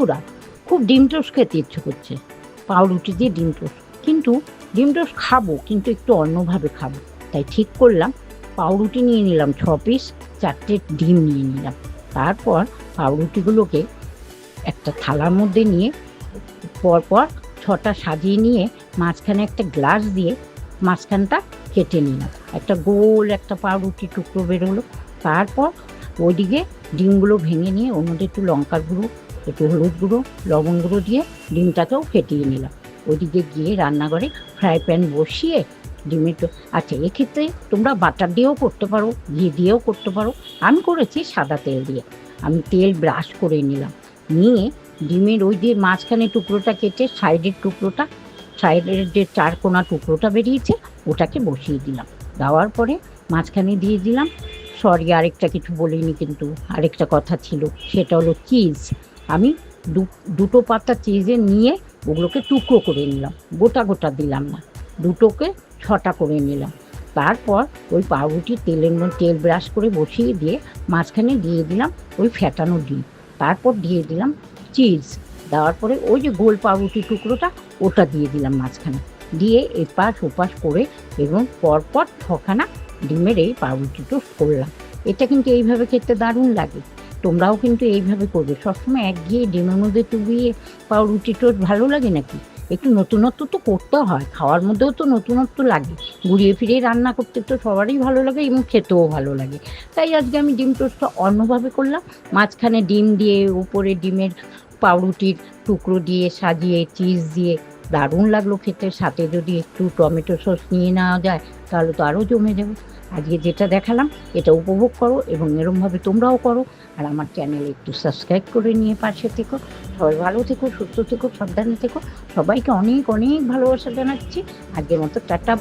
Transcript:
বন্ধুরা, খুব ডিম টোস্ট খেতে ইচ্ছে করছে। পাউরুটি দিয়ে ডিম টোস্ট। কিন্তু ডিম টোস্ট খাব, কিন্তু একটু অন্যভাবে খাব। তাই ঠিক করলাম, পাউরুটি নিয়ে নিলাম ছ পিস চারটে ডিম নিয়ে নিলাম। তারপর পাউরুটিগুলোকে একটা থালার মধ্যে নিয়ে, পরপর ছটা সাজিয়ে নিয়ে মাঝখানে একটা গ্লাস দিয়ে মাঝখানটা কেটে নিলাম। একটা গোল একটা পাউরুটি টুকরো বেরোলো। তারপর ওইদিকে ডিমগুলো ভেঙে নিয়ে ওর মধ্যে একটু লঙ্কার গুঁড়ো একটু হলুদ গুঁড়ো, লবণ গুঁড়ো দিয়ে ডিমটাকেও ফেটিয়ে নিলাম। ওইদিকে গিয়ে রান্নাঘরে ফ্রাই প্যান বসিয়ে ডিমের আচ্ছা এক্ষেত্রে তোমরা বাটার দিয়েও করতে পারো, ঘি দিয়েও করতে পারো। আমি করেছি সাদা তেল দিয়ে। আমি তেল ব্রাশ করে নিলাম। নিয়ে ডিমের ওই যে মাঝখানে টুকরোটা কেটে সাইডের টুকরোটা, সাইডের যে চার কোনা টুকরোটা বেরিয়েছে, ওটাকে বসিয়ে দিলাম। দেওয়ার পরে মাঝখানে দিয়ে দিলাম। সরি, আরেকটা কিছু বলিনি কিন্তু আরেকটা কথা ছিল, সেটা হলো চিজ। আমি দুটো পাতা চিজে নিয়ে ওগুলোকে টুকরো করে নিলাম, গোটা গোটা দিলাম না, দুটোকে ছটা করে নিলাম। তারপর ওই পাউরুটি তেলের মধ্যে তেল ব্রাশ করে বসিয়ে দিয়ে মাঝখানে দিয়ে দিলাম ওই ফ্যাটানো ডিম। তারপর দিয়ে দিলাম চিজ। দেওয়ার পরে ওই যে গোল পাউরুটি টুকরোটা ওটা দিয়ে দিলাম মাঝখানে। দিয়ে এপাশ ওপাশ করে এবং পরপর ছখানা ডিমের এই পাউরুটি করলাম। এটা কিন্তু এইভাবে খেতে দারুণ লাগে। তোমরাও কিন্তু এইভাবে করবে। সবসময় একঘেয়ে ডিমের মধ্যে চুবিয়ে পাউরুটি টোট ভালো লাগে নাকি? একটু নতুনত্ব তো করতে হয়, খাওয়ার মধ্যেও তো নতুনত্ব লাগে। ঘুরিয়ে ফিরিয়ে রান্না করতে তো সবারই ভালো লাগে এবং খেতেও ভালো লাগে। তাই আজকে আমি ডিম টোস্টটা অন্যভাবে করলাম। মাঝখানে ডিম দিয়ে উপরে ডিমের পাউরুটির টুকরো দিয়ে সাজিয়ে, চিজ দিয়ে দারুণ লাগল খেতে সাথে। যদি একটু টমেটো সস নিয়ে নেওয়া যায়, তাহলে তো আরও জমে যাবে। আজকে যেটা দেখালাম, এটা উপভোগ করো এবং এরমভাবে তোমরাও করো। আর আমার চ্যানেল একটু সাবস্ক্রাইব করে নিয়ে পাশে থেকো। সবাই ভালো থেকো, সুস্থ থেকো, সাবধানে থেকো। সবাইকে অনেক অনেক ভালোবাসা জানাচ্ছি। আজকের মতো টাটা